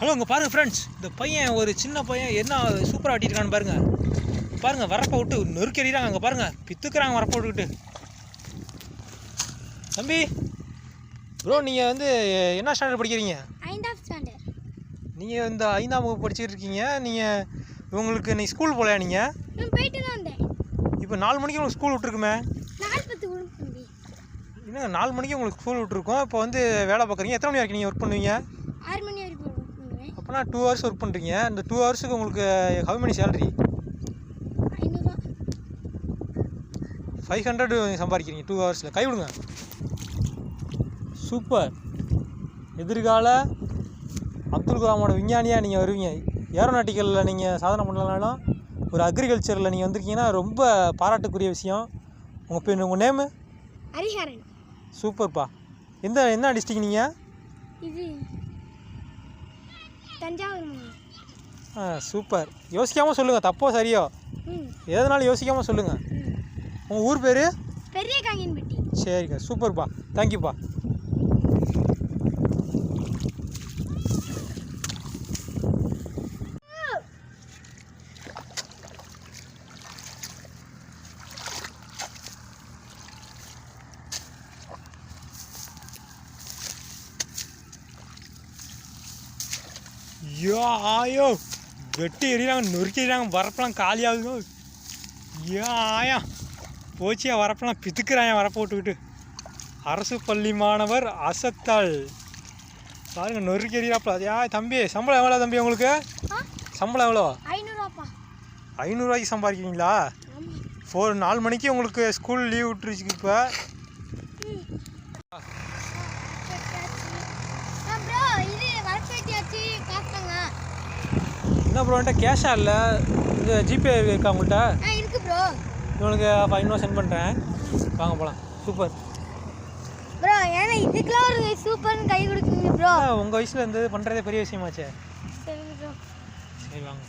Hello இங்கே பாருங்கள் friends இந்த பையன் ஒரு சின்ன பையன் என்ன சூப்பராக ஆட்டிருக்கான்னு பாருங்க. பாருங்க வரப்ப விட்டு நொறுக்கி அடிக்கிறாங்க அங்கே பாருங்க. பித்துக்கிறாங்க வரப்ப விட்டுக்கிட்டு. தம்பி ப்ரோ நீங்கள் வந்து என்ன ஸ்டாண்டர்ட் படிக்கிறீங்க? ஐந்தாம் ஸ்டாண்டர்ட் நீங்கள் இந்த ஐந்தாம் வகுப்பு படிச்சுட்டு இருக்கீங்க. நீங்கள் உங்களுக்கு நீ ஸ்கூல் போகலையா நீங்கள் நான் போயிட்டு தான் வந்தேன். இப்போ நாலு மணிக்கு உங்களுக்கு ஸ்கூல் விட்ருக்குமே என்னங்க நாலு மணிக்கு உங்களுக்கு ஸ்கூல் விட்ருக்கோம் இப்போ வந்து வேலை பார்க்குறீங்க. எத்தனை மணி வரைக்கும் நீங்கள் ஒர்க் பண்ணுவீங்க? ஆறு மணி அப்போனா டூ ஹவர்ஸ் ஒர்க் பண்ணுறீங்க இந்த டூ ஹவர்ஸுக்கு உங்களுக்கு how money salary five hundred சம்பாதிக்கிறீங்க two ஹவர்ஸில் கை விடுங்க சூப்பர் எதிர்கால அப்துல் கலாமோட விஞ்ஞானியாக நீங்கள் வருவீங்க. ஏரோநாட்டிக்கலில் நீங்கள் சாதனை பண்ணலனாலும் ஒரு அக்ரிகல்ச்சரில் நீங்கள் வந்திருக்கீங்கன்னா ரொம்ப பாராட்டுக்குரிய விஷயம். உங்கள் பேர் உங்கள் நேமு ஹரிஹரன். சூப்பர்ப்பா எந்த என்ன டிஸ்ட்ரிக் நீங்கள் இது தஞ்சாவூர். ஆ சூப்பர். யோசிக்காமல் சொல்லுங்கள் தப்போ சரியோ? எதனாலும் யோசிக்காமல் சொல்லுங்கள் உங்கள் ஊர் பேர்? பெரிய காங்கியன்பட்டி சரிங்க சூப்பர்ப்பா தேங்க்யூப்பா ஐயோ ஆயோ. வெட்டி எறிகிறாங்க நொறுக்கி எறிகிறாங்க வரப்பெல்லாம் காலியாகுதோ ஐயோ ஆயா. போச்சியா வரப்பெல்லாம் பித்துக்கிறான் வரப்ப விட்டுக்கிட்டு அரசு பள்ளி மாணவர் அசத்தல். பாருங்க நொறுக்கி எறிகிறாப்புல அதையா தம்பி சம்பளம் எவ்வளோ தம்பி உங்களுக்கு? சம்பளம் எவ்வளோ? ஐநூறுரூவாய்க்கு சம்பாதிக்கிறீங்களா? ஃபோர் நாலு மணிக்கு உங்களுக்கு ஸ்கூல் லீவ் விட்டுருச்சு இப்போ ப்ரோ இது வரப்பேட்டியாச்சு காசுங்க என்ன ப்ரோ என்கிட்ட கேஷா இல்லை? இந்த ஜிபே இருக்கா உங்கள்கிட்ட இருக்கு ப்ரோ இவனுக்கு ஐநூறுவா சென்ட் பண்ணுறேன் வாங்க போகலாம் சூப்பர் ப்ரோ ஏன்னா இதுக்கெல்லாம் ஒரு சூப்பர்னு கை கொடுக்குங்க ப்ரோ உங்கள் வயசில் இந்த பண்ணுறதே பெரிய விஷயமாச்சே. சரி வாங்க.